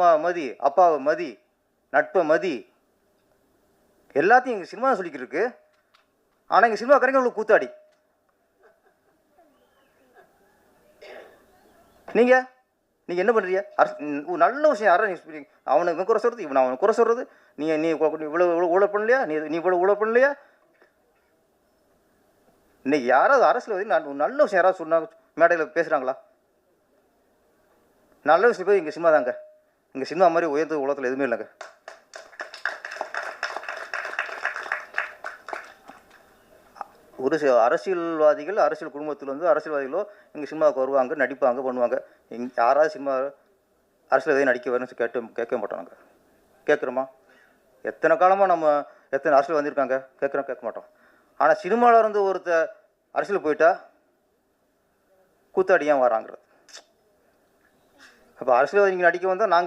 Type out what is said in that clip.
அம்மாவை மதி அப்பாவை மதி நட்பை மதி. எல்லாத்தையும் எங்கள் சினிமா சொல்லிக்கிட்டு இருக்கு. ஆனால் எங்கள் சினிமாக்காரங்க உங்களுக்கு கூத்தாடி. நீங்கள் நீங்கள் என்ன பண்ணுறீங்க அரசு நல்ல விஷயம் யாரும் நீங்கள் அவனை இவன் குறை சொல்கிறது இவன் அவனை குறை சொல்கிறது நீ நீ இவ்வளோ இவ்வளோ ஊழல் பண்ணலையா? நீ நீ இவ்வளோ ஊழல் பண்ணலையா? இன்னைக்கு யாராவது அரசியல் நான் நல்ல விஷயம் யாராவது சொன்னாங்க மேடையில் பேசுகிறாங்களா நல்ல விஷயம் போய் இங்கே சினிமா தாங்க. இங்கே சினிமா மாதிரி உயர்ந்த உலகத்தில் எதுவுமே இல்லைங்க. ஒரு சில அரசியல்வாதிகள் அரசியல் குடும்பத்தில் வந்து அரசியல்வாதிகளோ இங்கே சினிமாவுக்கு வருவாங்க நடிப்பாங்க பண்ணுவாங்க. இங்கே யாராவது சினிமா அரசியல் எதையும் நடிக்க வரணும்னு கேட்டு கேட்க மாட்டோம் நாங்கள் கேட்குறோமா? எத்தனை காலமாக நம்ம எத்தனை அரசியல் வந்திருக்காங்க? கேட்குறோம் கேட்க மாட்டோம். ஆனால் சினிமாவில் இருந்து ஒருத்த அரசியல் போயிட்டா கூத்தாடி ஏன் வராங்கிறது? அப்போ அரசியல்வாதி நீங்கள் நடிக்க வந்தால் நாங்கள்